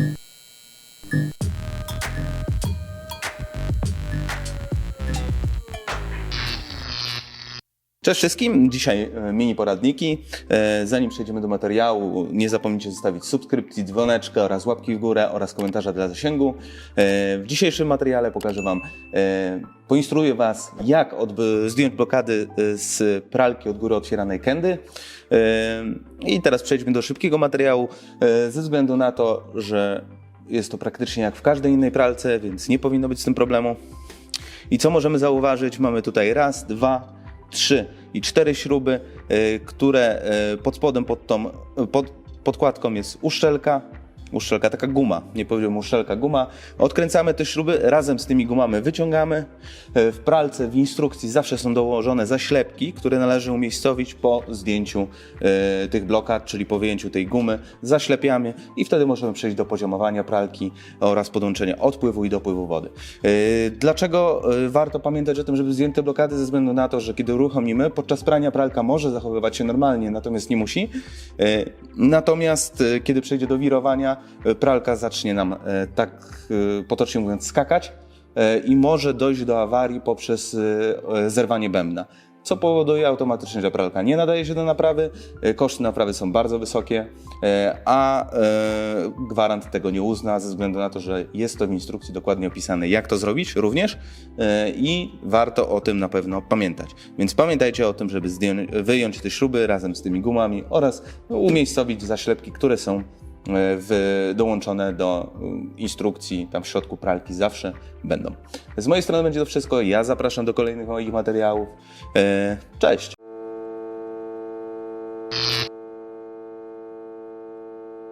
Thank you. Cześć wszystkim, dzisiaj e, mini poradniki. E, Zanim przejdziemy do materiału, nie zapomnijcie zostawić subskrypcji, dzwoneczka oraz łapki w górę oraz komentarza dla zasięgu. E, W dzisiejszym materiale pokażę Wam, poinstruuję Was, jak zdjąć blokady z pralki od góry otwieranej kędy. I teraz przejdźmy do szybkiego materiału, ze względu na to, że jest to praktycznie jak w każdej innej pralce, więc nie powinno być z tym problemu. I co możemy zauważyć? Mamy tutaj raz, dwa, trzy i cztery śruby, y, które y, pod spodem, pod tą pod, podkładką jest uszczelka. Uszczelka, taka guma, nie powiem uszczelka, guma. Odkręcamy te śruby, razem z tymi gumami wyciągamy. Y, W pralce, w instrukcji zawsze są dołożone zaślepki, które należy umiejscowić po zdjęciu y, tych blokad, czyli po wyjęciu tej gumy. Zaślepiamy i wtedy możemy przejść do poziomowania pralki oraz podłączenia odpływu i dopływu wody. Yy, Dlaczego warto pamiętać o tym, żeby zdjąć te blokady? Ze względu na to, że kiedy uruchomimy, podczas prania pralka może zachowywać się normalnie, natomiast nie musi. Natomiast kiedy przejdzie do wirowania, pralka zacznie nam yy, tak yy, potocznie mówiąc skakać i może dojść do awarii poprzez zerwanie bębna. Co powoduje automatycznie, że pralka nie nadaje się do naprawy, koszty naprawy są bardzo wysokie, a gwarant tego nie uzna ze względu na to, że jest to w instrukcji dokładnie opisane, jak to zrobić również i warto o tym na pewno pamiętać. Więc pamiętajcie o tym, żeby wyjąć te śruby razem z tymi gumami oraz umiejscowić zaślepki, które są w, dołączone do yy, instrukcji, tam w środku pralki zawsze będą. Z mojej strony będzie to wszystko. Ja zapraszam do kolejnych moich materiałów. Yy, Cześć!